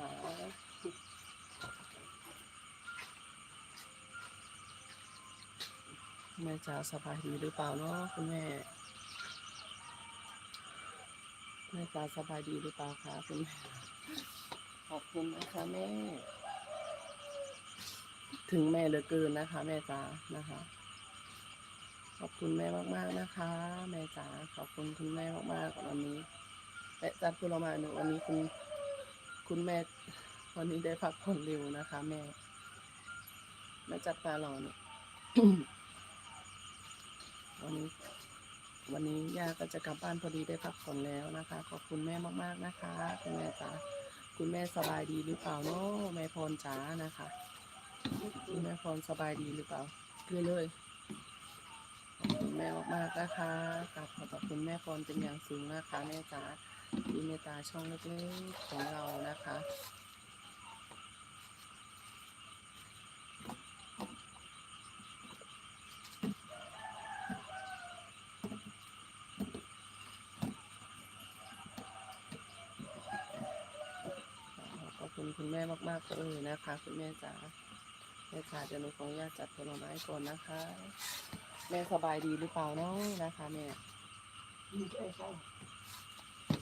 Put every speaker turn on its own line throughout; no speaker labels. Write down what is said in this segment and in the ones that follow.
าแม่จ๋าสบายดีหรือเปล่าเนาะคุณแม่แม่จ๋าสบายดีหรือเปล่าคะคุณแม่ขอบคุณนะคะแม่ ถึงแม่เหลือเกินนะคะ แม่จ๋านะคะ ขอบคุณแม่มากๆนะคะ แม่จ๋าขอบคุณคุณแม่มากๆวันนี้และจัดผลไม้หนูวันนี้คุณ คุณแม่วันนี้ได้พักผ่อนเร็วนะคะ แม่แม่จัดปลาหล่อเนี่ยวันนี้ วันนี้ย่าก็จะกลับบ้านพอดีได้พักผ่อนแล้วนะคะ ขอบคุณแม่มากๆนะคะคุณแม่จ๋าคุณแม่สบายดีหรือเปล่าเนาะแม่พรจ๋านะคะคุณแม่พรสบายดีหรือเปล่าคือเลยขอบคุณแม่มากๆนะคะกราบขอบคุณแม่พรเป็นอย่างสูงนะคะแม่จ๋า ที่เมตตาช่องเล็กๆของเรานะคะ ขอบคุณคุณแม่มากๆเลยนะคะ คุณแม่จ๋าแม่จ๋าเดี๋ยวหนูขออนุญาตจัดผลไม้ก่อนนะคะ แม่สบายดีหรือเปล่าเนาะนะคะแม่
ดีใจค่ะ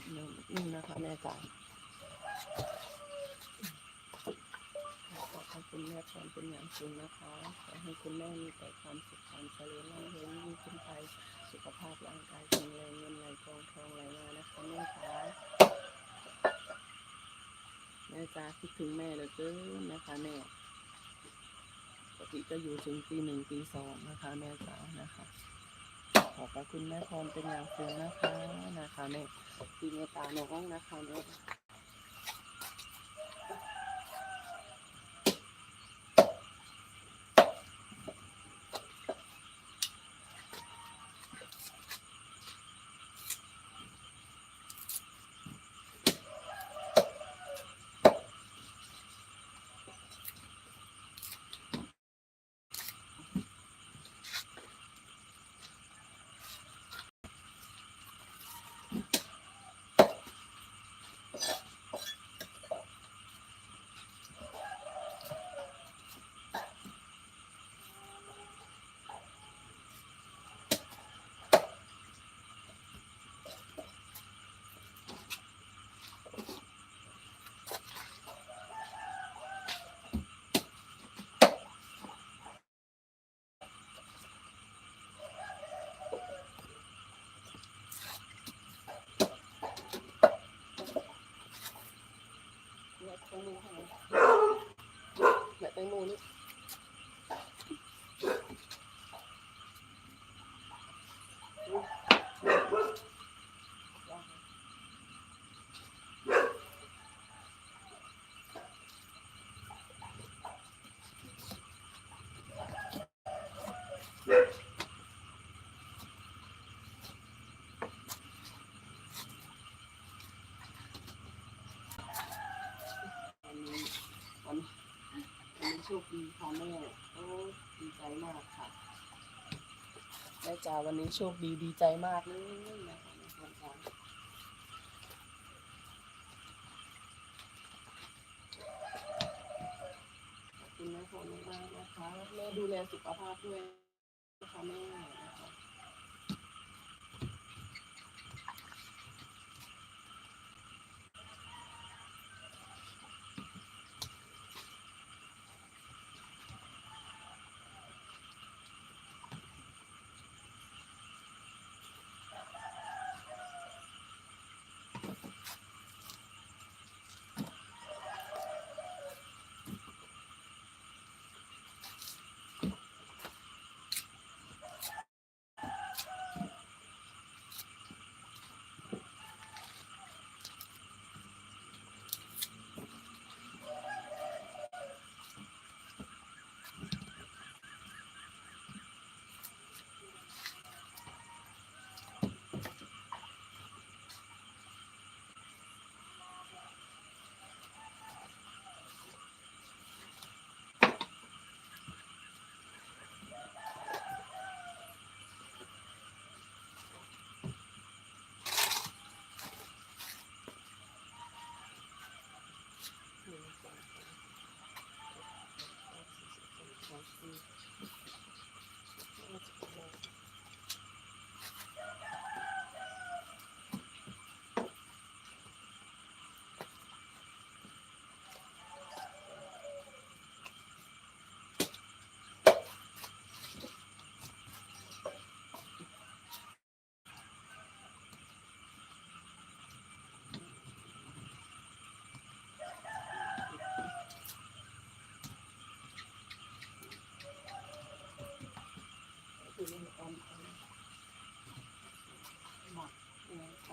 นี่นะคะแม่จ๋าขอบคุณแม่พรเป็นอย่างสูงนะคะ ขอให้คุณแม่มีแต่ความสุขความเจริญรุ่งเรืองยิ่งขึ้นไป สุขภาพร่างกายแข็งแรงเงินไหลกองทองไหลมานะคะแม่จ๋าแม่จ๋าคิดถึงแม่เหลือเกินนะคะแม่ปกติก็อยู่ถึงตีหนึ่งตีสองนะคะ แม่จ๋านะคะ ขอบพระคุณแม่พรเป็นอย่างสูงนะคะนะคะ แม่ที่เมตาน้องนะคะเนี่ยม่แตงโมให้หน่อย แม่แตงโมนี่วันนี้วันวันนี้ โชคดีค่ะแม่โอ้ดีใจมากค่ะแม่จ๋าวันนี้โชคดีดีใจมากเลยนะคะแม่พรจ๋าขอบคุณแม่พรมากนะคะแม่ดูแลสุขภาพด้วย Thank you.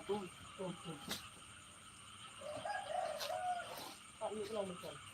ตุ้ม
ตัวเก่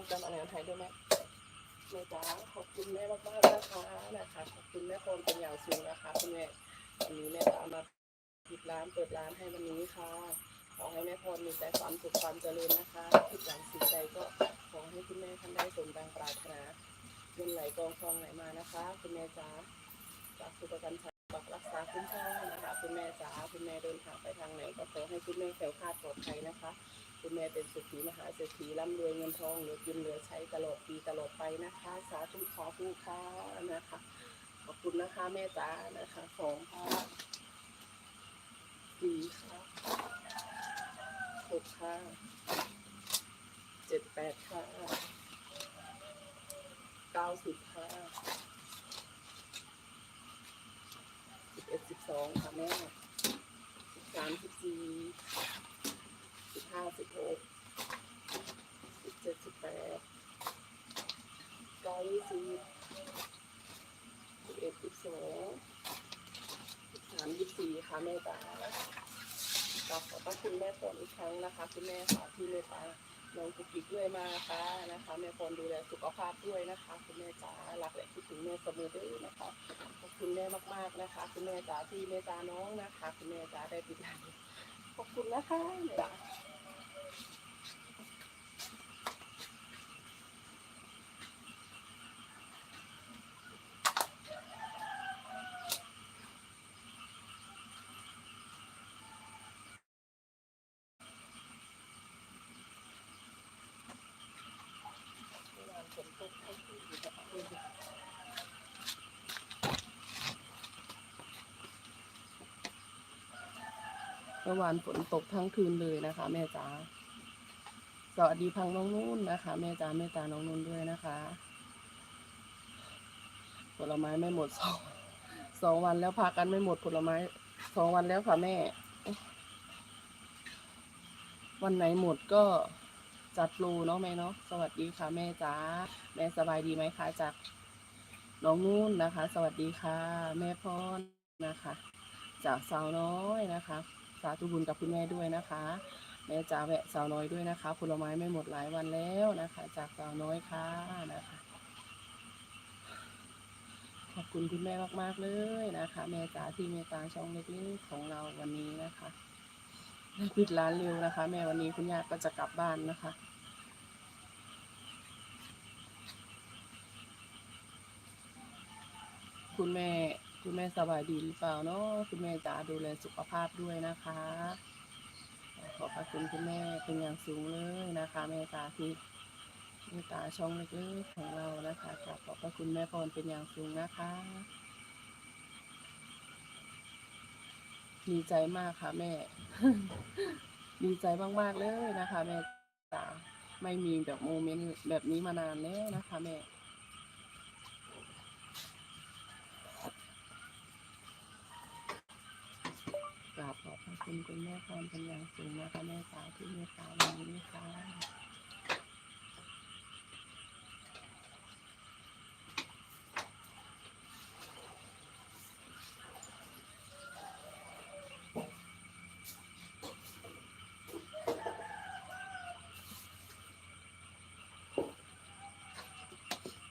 ง
ตอนนี้ก็ลงมือก่อนแล้วมุกจำอะไรไทยด้วยไหมแม่จ๋าขอบคุณแม่มากๆนะคะนะคะขอบคุณแม่พรเป็นอย่างสูงนะคะคุณแม่วันนี้แม่ตามมาปิดร้านเปิดร้านให้วันนี้ค่ะ ขอให้แม่พรมีแต่ความสุขความเจริญนะคะคิดหวังสิ่งใดก็ขอให้คุณแม่ท่านได้สมดังปรารถนาเงินไหลกองทองไหลมานะคะ คุณแม่จ๋าจากสุขกันชัยปักรักษาคุ้มครอนะคะ คุณแม่จ๋าคุณแม่เดินทางไปทางไหนก็ขอให้คุณแม่แข็งคลาดปลอดภัยนะคะ คุณแม่เป็นเศรษฐีมหาเศรษฐีร่ำรวยเงินทองเหลือกินเหลือใช้ตลอดปีตลอดไปนะคะ สาธุขอผู้ค้านะคะ ขอบคุณนะคะแม่จ๋านะคะสองค่ะสี่ค่ะหกค่ะเจ็ดแปดค่ะเก้าสิบค่ะสิบเอ็ดสิบสองค่ะแม่สิบสามสิบสี่ ห้าสิบหกสิบเจ็ดสิบแปดเก้ายี่สิบสิบเอ็ดสิบสองสิบสามยี่สี่ค่ะแม่จ๋าขอบขอบพระคุณแม่ฝนอีกครั้งนะคะ คุณแม่ค่ะที่เมตตาน้องกุกกิกด้วยมาค่ะนะคะแม่ฝนดูแลสุขภาพด้วยนะคะ คุณแม่จ๋ารักและคิดถึงแม่เสมอด้วยนะคะขอบคุณแม่มากๆนะคะ คุณแม่จ๋าที่เมตตาน้องนะคะ คุณแม่จ๋าได้ปิดร้านขอบคุณนะคะจ๋า มื่อวานฝนตกทั้งคืนเลยนะคะ แม่จ๋าสวัสดีพังน้องนุ่นนะคะ แม่จ๋าแม่ตาน้องนุ่นด้วยนะคะผลไม้ไม่หมดสองสองวันแล้วพากันไม่หมดผลไม้สองวันแล้วค่ะแม่ วันไหนหมดก็จัดโปรเนาะแม่เนาะสวัสดีค่ะแม่จ๋าแม่สบายดีไหมคะจากน้องนุ่นนะคะ สวัสดีค่ะ แม่พรนะคะ จากสาวน้อยนะคะ สาธุบุญกับคุณแม่ด้วยนะคะแม่จ๋าแวะสาวน้อยด้วยนะคะผลไม้ไม่หมดหลายวันแล้วนะคะ จากสาวน้อยค่ะนะคะ ขอบคุณคุณแม่มากๆเลยนะคะ แม่จ๋าที่เมตตาช่องเล็กๆของเราวันนี้นะคะปิดร้านเร็วนะคะ แม่วันนี้คุณย่าก็จะกลับบ้านนะคะคุณแม่ คุณแม่สบายดีหรือเปล่าเนาะคุณแม่จ๋าดูแลสุขภาพด้วยนะคะ ขอบพระคุณคุณแม่เป็นอย่างสูงเลยนะคะ แม่จ๋าที่เมตตาช่องเล็กๆของเรานะคะขอบพระคุณแม่พรเป็นอย่างสูงนะคะดีใจมากค่ะแม่ ดีใจมากๆเลยนะคะ แม่จ๋าไม่มีแบบโมเมนต์แบบนี้มานานแล้วนะคะ แม่ อบ คุณคุณแม่พรเป็นอย่างสูงนะคะแม่สาวที่เมตตาวันนี้นะคะ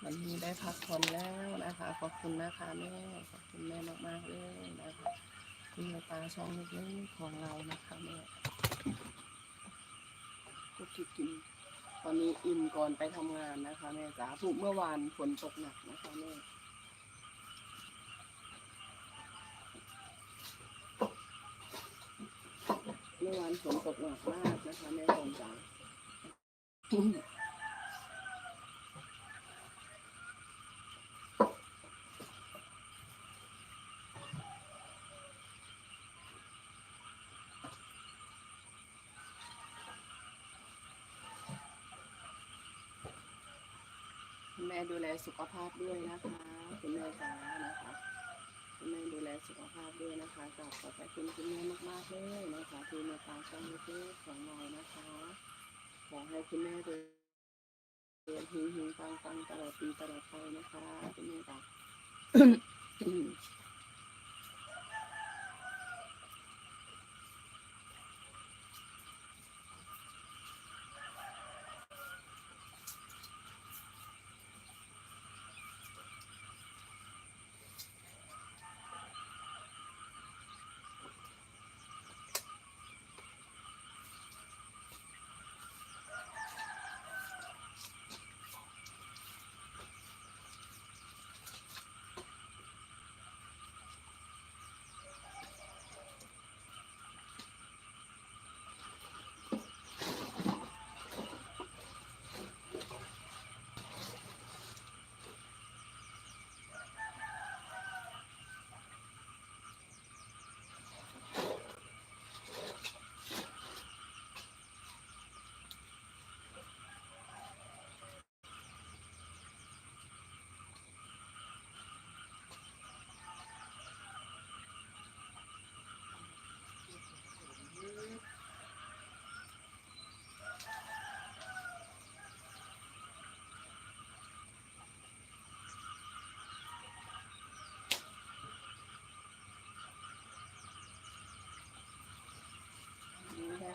วันนี้ได้พักผ่อนแล้วนะคะ ขอบคุณนะคะแม่ ขอบคุณแม่มากๆเลยนะคะ มตตาช่องเล็กๆของเรานะคะแม่ก็คิดกิน ตอนนี้อิ่มก่อนไปทำงานนะคะแม่จ๋าถูกเมื่อวานฝนตกหนักนะคะแม่เมื่อวานฝนตกหนักมากนะคะแม่ทองจ๋า แม่ดูแลสุขภาพด้วยนะคะคุณแม่จ๋านะคะคุณแม่ดูแลสุขภาพด้วยนะคะกราบขอบพระคุณคุณแม่มากๆเลยนะคะที่มตตาช่องเล็กๆของเรานะคะขอให้คุณแม่เดินเดินหิงหิงฟังฟังตลอดปีตลอดไปนะคะคุณแม่จ๋า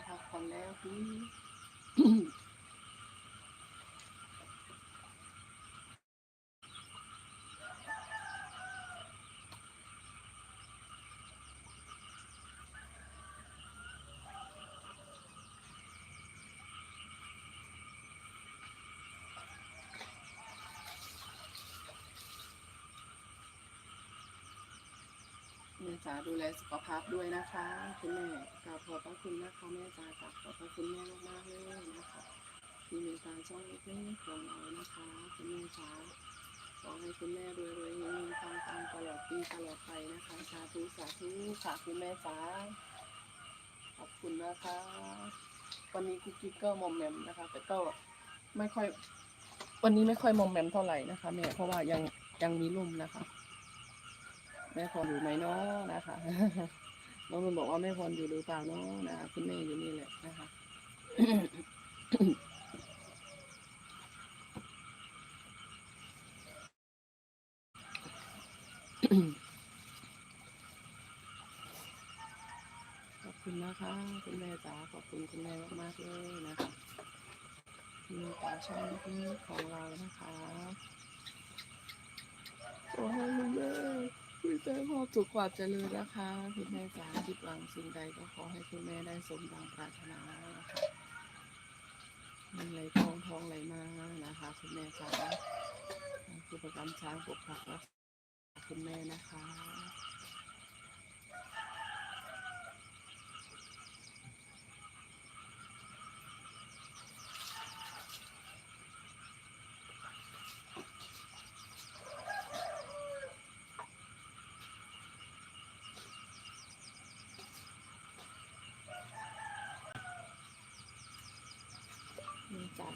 นี่ได้พักผ่อนแล้ว จ๋าดูแลสุขภาพด้วยนะคะคุณแม่กราบขอบพระคุณนะคะแม่จ๋ากราบขอบพระคุณแม่มากๆเลยนะคะที่มีการช่องเล็กๆของเรานะคะคุณแม่จ๋าขอให้คุณแม่รวยๆเงินๆปังๆตลอดปีตลอดไปนะคะสาธุสาธุค่ะคุณแม่จ๋าขอบคุณนะคะวันนี้กุ๊กกิ๊กก็มอมแมมนะคะ แต่ก็ไม่ค่อยวันนี้ไม่ค่อยมอมแมมเท่าไหร่นะคะแม่เพราะว่ายังยังมีลุ่มนะคะ แม่พรอยู่ไหมเนาะนะคะน้องนุ่นบอกว่าแม่พรอยู่หรือเปล่าเนาะนะคะคุณแม่อยู่นี่แหละนะคะขอบคุณนะคะ คุณแม่จ๋าขอบคุณคุณแม่มากๆเลยนะคะมีตาช่องนี้ของเรานะคะขอให้คุณแม่ แม่พอสุขความเจริญนะคะคุณแม่จ๋าคิดหวังสิ่งใดก็ขอให้คุณแม่ได้สมดังปรารถนานะคะเงินไหลทองทองไหลมานะคะคุณแม่จ๋าคือประกำช้างปกผักรักษาคุณแม่นะคะ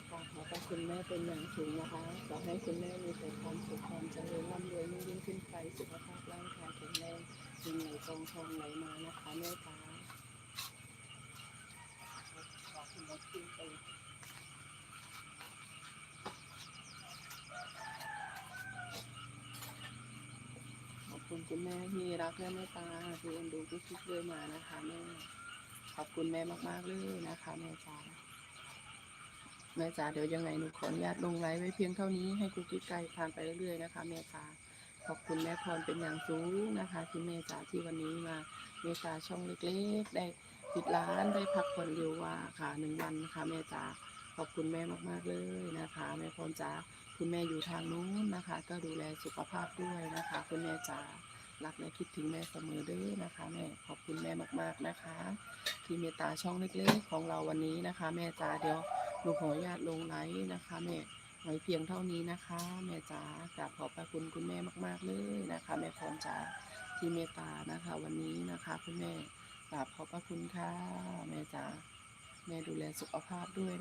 ค่ะขอขอบคุณแม่เป็นอย่างสูงนะคะ ขอให้คุณแม่มีแต่ความสุขความเจริญร่ำรวยยิ่งขึ้นไป สุขภาพร่างกายแข็งแรงยิ่งไหลกองทองไหลมานะคะแม่ตาขอนขอบคุณคุณแม่ที่รักและเมตตาที่เอ็นดูทุกๆเลยมานะคะแม่ ขอบคุณแม่มากๆเลยนะคะแม่จ้า แม่จ๋าเดี๋ยวยังไงหนูขออนุญาตลงไลฟ์ไว้เพียงเท่านี้ให้กุ๊กกิ๊กไก่ผ่านไปเรื่อยๆนะคะแม่จ๋าขอบคุณแม่พรเป็นอย่างสูงนะคะที่แม่จ๋าที่วันนี้มาเมตตาช่องเล็กๆ ได้ปิดร้านได้พักผ่อนเร็วว่าค่ะหนึ่งวันนะคะแม่จ๋าขอบคุณแม่มากๆเลยนะคะ แม่พรจ๋าคุณแม่อยู่ทางนู้นนะคะ ก็ดูแลสุขภาพด้วยนะคะ คุณแม่จ๋า รักและคิดถึงแม่เสมอเด้อนะคะแม่ขอบคุณแม่มากๆนะคะ ที่เมตตาช่องเล็กๆของเราวันนี้นะคะ แม่จ๋าเดี๋ยวหนูขออนุญาตลงไลฟ์นะคะแม่ไว้เพียงเท่านี้นะคะ แม่จ๋ากราบขอบพระคุณคุณแม่มาก ๆเลยนะคะ แม่พรจ๋าที่เมตตานะคะ วันนี้นะคะคุณแม่กราบขอบพระคุณค่ะแม่จ๋าแม่ดูแลสุขภาพด้วยนะ